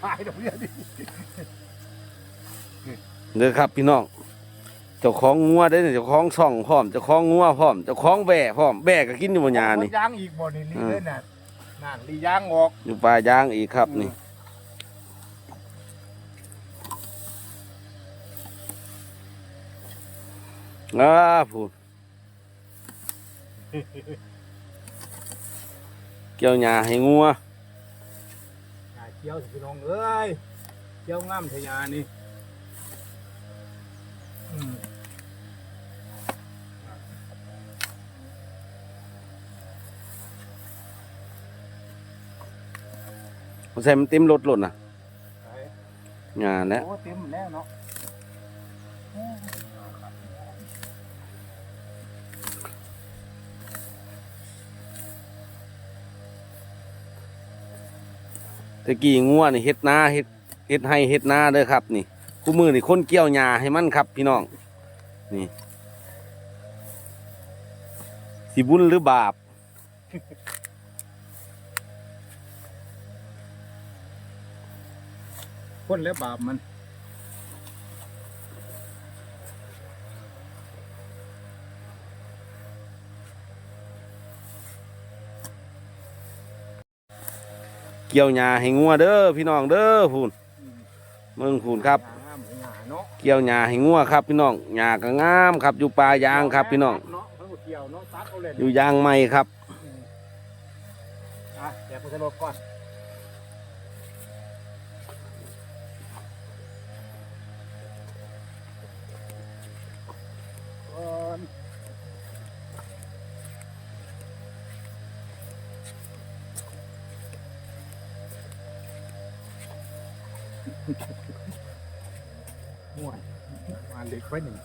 ถ่ายตรงเนี้ยดิเด้อครับพี่น้องเจ้าของงัวได้อเนี่ยเจ้าของช่องพร้อมเจ้าของงัวพร้อมเจ้าของแบ่พร้อมแบ่ก็กินอยู่บนยานี่ ยางอีกบ่นี่ลีเลยน่ะนั่นลียางออก อยู่ป่ายางอีกครับนี่ อ้าพูด เกี่ยวหญ้าให้งัวอ่า เกี่ยวสิพี่น้องเอ้ยเกี่ยวงามทะยานี่อืมผมใส่มันเต็มรถรถน่ะไปหญ้าแหละโอ้เต็มแล้วเนาะ ตะกี้งัวนี่เฮ็ดนาเฮ็ดเฮ็ดให้เฮ็ดนาเด้อครับ นี่คู่มือนี่คนเกี่ยวหญ้าให้มันครับ พี่น้องนี่สิบุญหรือบาปคนแล้วบาปมัน กี่ยวหญ้าให้งัวเด้อพี่น้องเด้อพูนเมืองพูนครับงามทะยาเนาะเกี่ยวหญ้าให้งัวครับ พี่น้องหญ้าก็งามครับ อยู่ป่ายางครับ พี่น้องเนาะเขาก็เกี่ยวเนาะตัดเอาเลยอยู่ยางใหม่ครับอะแจกกุศลก่อน ม่วนมาเล็กไว้หนึ่ง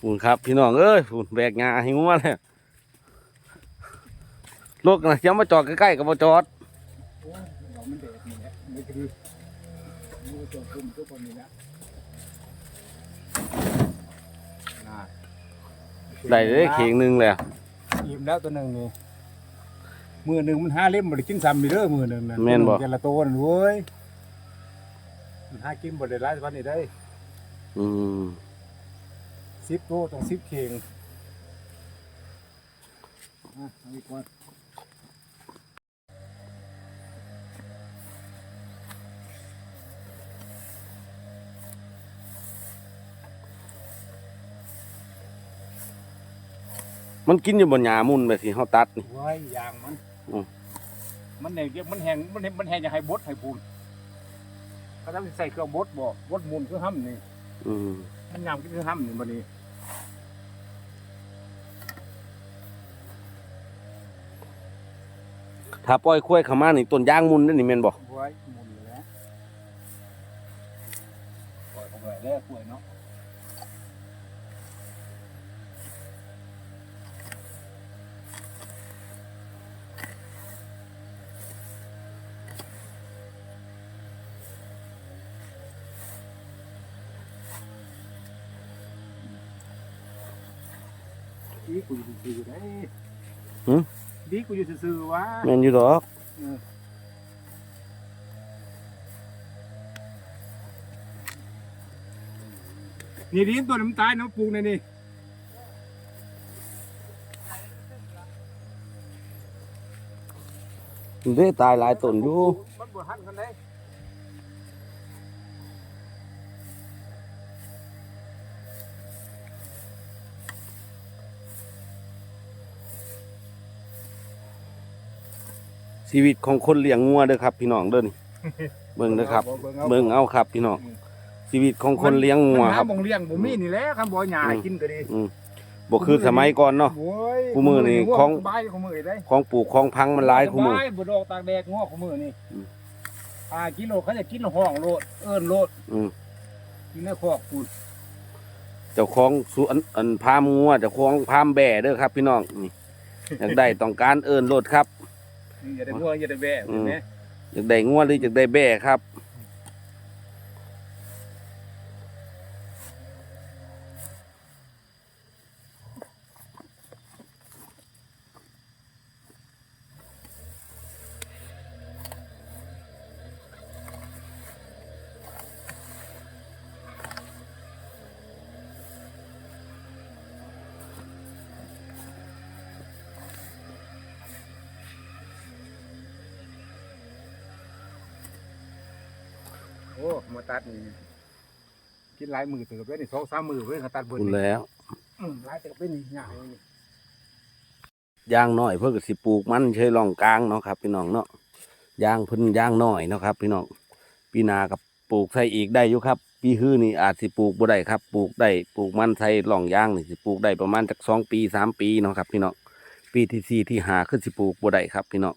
พูนครับ พี่น้องเอ้ยพูนแบกหญ้าให้งัวเลยรถนะจะมาจอดใกล้ๆกับมาจอดโอ้ยเรามันเด็กนี่แหละนี่คือมือตัวคุมทุกคนนี่แหละน่าได้เลยเข่งหนึงเลยอิ่มแล้วตัวหนึ่งนี่มือหนึ่งมันห้าเล่มบริกินซ้ำไปเด้อมือหนึ่งนั่นแม่นบ่แต่ละตัวนั่นเว้ยมัน ห้ากินบริได้วันนี้ได้อืมสิบตัวต้องสิบเข่งอะเอาอีกก่อนมันกินอยู่บนหญ้ามุนไปสิเฮาตัดนี่ ไว้ยางมัน อืม มันแห้งมันแห้งมันแห้งมันแห้งจะให้บดให้ปูน ก็ต้องใส่เครื่องบดบ่บดมูลคือห้ำนี่อืมมันยำกินคือห้ำนี่บันนี้ถ้าปล่อยคุ้ยเข้ามานี่ต้นยางมุนเด้อนี่แม่นบ่ไว้มูลอยู่แล้วปล่อยเข้าไปแล้วป่วยเนาะ กูอยู่ซื่อๆได้หึ ดีกูอยู่ซื่อๆวะแม่นอยู่ดอกนี่ดินตัวน้ำตาลเนาะปลูกในนี่เด้ตายหลายต้นอยู่มันบ่ทันกันได้ ชีวิตของคนเลี้ยงงัวเด้อครับ พี่น้องเด้อนี่เบิ่งเด้อครับ เบิ่งเอาครับ พี่น้องชีวิตของคนเลี้ยงงัวครับมันหาบ่งเลี้ยงบ่มีนี่แหละคันบ่หญ้าให้กินก็ดีอืมบ่คือสมัยก่อนเนาะโอ้ยคู่มือนี่ของสบายของมือได้ของปลูกของพังมันหลายคู่มือสบายบ่ดอกตากแดดงอกของมือนี่อืมอ่ากิโลเขาจะกินห้องโลด เอิ้นโลดอืมกินในคอกพูดเจ้าของสวนอันพามงัวเจ้าของพามแบ่เด้อครับ พี่น้องนี่อยากได้ต้องการเอิ้นโลดครับนี่ อย่าได้งัวอย่าได้แบะอืมเห็นไหมอยากได้งัวหรืออยากได้แบ่ครับ โอ้มาตัดนี่คิดหลายมือเติบเลยนี่สองสามมือเว้ยเขาตัดเบิดคุณนี่แล้วอืมหลายเติบเลยนี่ใหญ่นี่ย่างน้อยเพื่อก็สิปลูกมันเชยร่องกลางเนาะครับ พี่น้องเนาะย่างเพิ่นย่างน้อยเนาะครับ พี่น้องปีหนากับปลูกใส่อีกได้อยู่ครับปีฮื้อนี่อาจสิปลูกบ่ได้ครับ ปลูกได้ปลูกมันใส่ร่องย่างนี่สิปลูกได้ประมาณจากสองปีสามปีเนาะครับ พี่น้องปีที่สี่ที่หาขึ้นสิปลูกบ่ได้ครับ พี่น้อง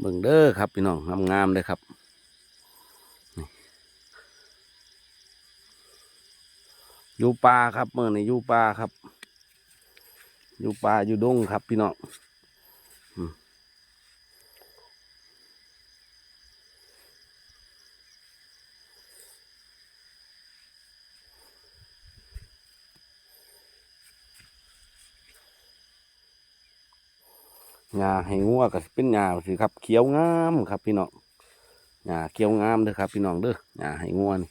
เบิ่งเด้อครับ พี่น้องงามๆเลยครับ อยู่ป่าครับเมื่อนี่อยู่ป่าครับ อยู่ป่าอยู่ดงครับ พี่น้องหญ้าให้งัวก็เป็นหญ้าสิครับเขียวงามครับ พี่น้องหญ้าเขียวงามเด้อครับ พี่น้องเด้อหญ้าให้งัวนี่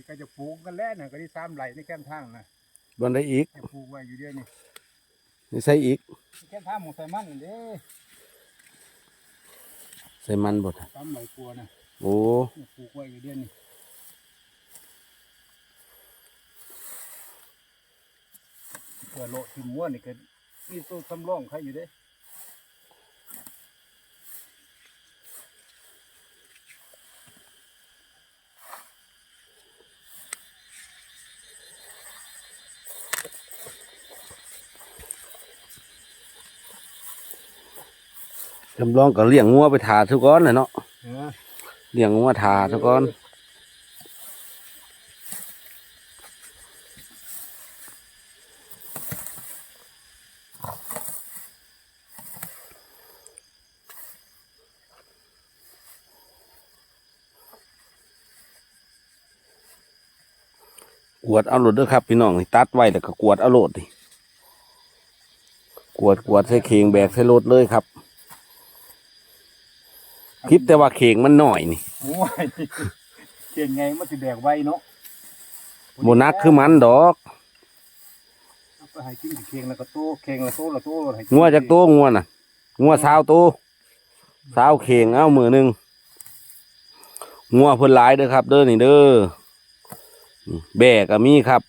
นี่ก็จะปลูกกันแล้วนะก็ที่สามไหลในแก้มทางนะบนได้อีกจะปลูกไว้อยู่เดียวนี่นี่ใส่อีกแก้มทางหมูใส่มันนั่นเด้ใส่มันบดสามไหลกลัวนะโอ้นี่ปลูกไว้อยู่เดียวนี่เพื่อโลดที่ม้วนนี่ก็มีตัวสำรองใครอยู่เด้ จำลองก็เลี้ยงงัวไปถาทุกก้อนเลยเนาะเออเลี้ยงงัวถาทุกก้อนกวดเอาโหลดเด้วยครับพี่น้องนี่ตัดไว้แล้วก็กวดเอาโหลดดิกวดกวดใส่เข่งแบกใส่รถเลยครับ คิดแต่ว่าเข่งมันหน่อยนี่โอ้ยเก่งไงมันสิแดกไว้เนาะโบนักคือมันดอกเอาไปให้กินสิเข่งแล้วก็โตเข่งแล้วโตแล้วโตแล้วให้กินงัวจากตัวงัวน่ะงัวสาวตัวสาวเข่งเอามือหนึ่งงัวเพิ่นหลายเด้อครับ เด้อนี่เด้อนี่แบกก็มีครับ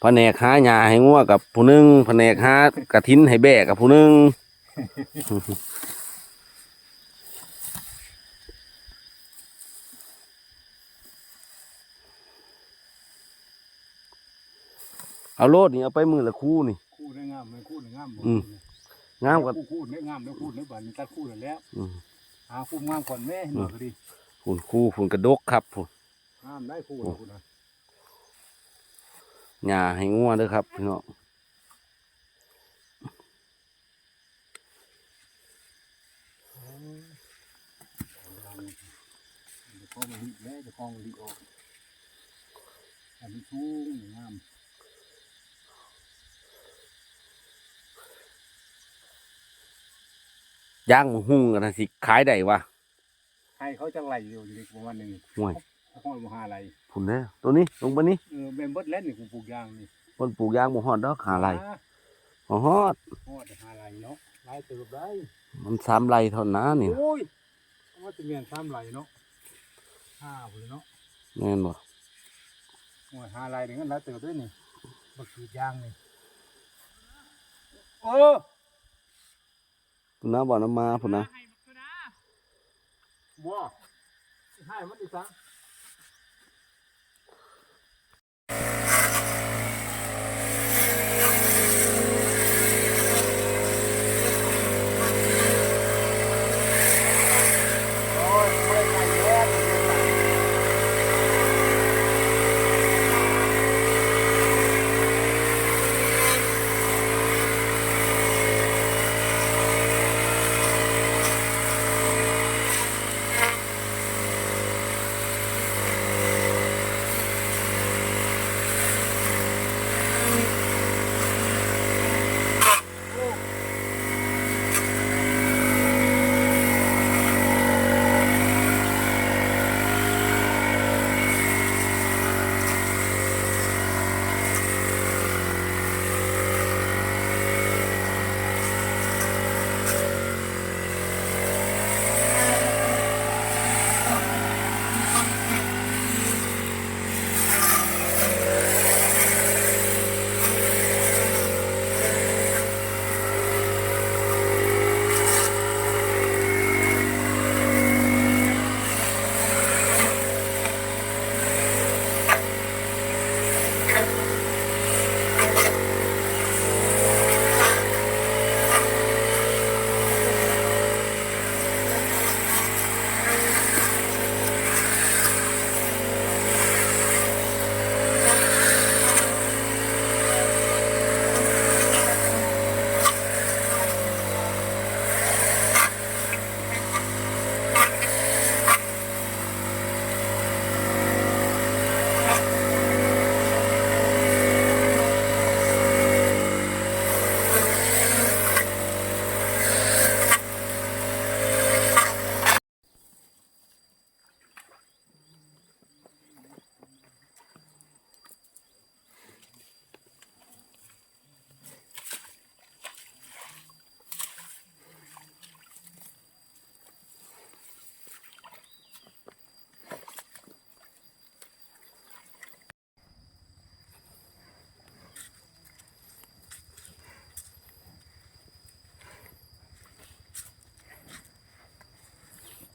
แผนกหาหญ้าให้งัวกับผู้หนึงแผนกหากระทินให้แบกกับผู้หนึง เอาโลดนี่เอาไปมือละคู่นี่ คู่ได้งามไหมคู่ได้งามบ่อืม งามกับคู่คู่ได้งามแล้วคู่ได้บานนี้ตัดคู่ได้แล้วอืมหาคู่งามก่อนแม่หน่อยก็ดีฝุ่นคู่ฝุ่นกระดกครับฝุ่นงามได้คู่แล้วคู่นะหญ้าให้งัวเด้อครับพี่น้องจะคล้องมันดีแล้วจะคล้องมันดีออกอันนี้สูงงาม ย่างหมูหุ้งกันนะสิขายได้วะให้เขาจะไหลอยู่อยู่ในประมาณหนึงห่วยห้อยมหาไหลฝุ่นเด้อตัวนี้ลงไปนี้เออเป็นเบิดแล้วนี่กูปลูกยางนี่คนปลูกยางหมูฮอดดอกหาไรอ่าอ๋อฮอดฮอดหาไหลเนาะไหลเติบได้มันสามไรเท่านั้นนี่โอ้ยว่าจะเมียนสามไหลเนาะห้าพุ่นเนาะแม่นบ่โอ้ยหาไหลถึงกันไหลเติบด้วยนี่บักกรีดยางนี่โอ้ พุ่นนะบ่น้ำมาพุ่นนะบัวให้มันอีสัง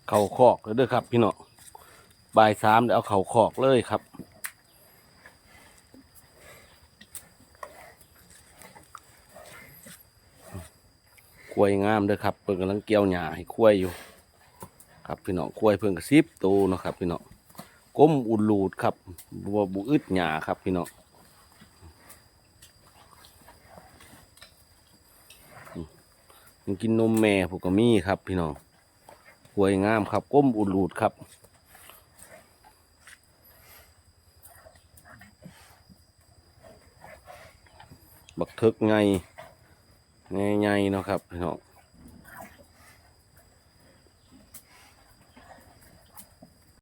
เข่าคอกแล้วเด้อครับ พี่น้องบ่ายสามเดี๋ยวเอาเข่าคอกเลยครับกล้วยงามเด้อครับเพิ่นกำลังเกี่ยวหญ้าให้กล้วยอยู่ ครับพี่น้องกล้วยเพิ่นก็สิบโตเนาะครับ พี่น้องก้มอุดรูดครับบัวบุอึดหญ้าครับพี่น้องอืมยังกินนมแม่พวกก็มีครับ พี่น้อง วยงามครับ ก้มอุดรูดครับ บักเทึกไงไงไงเนาะครับพี่น้อง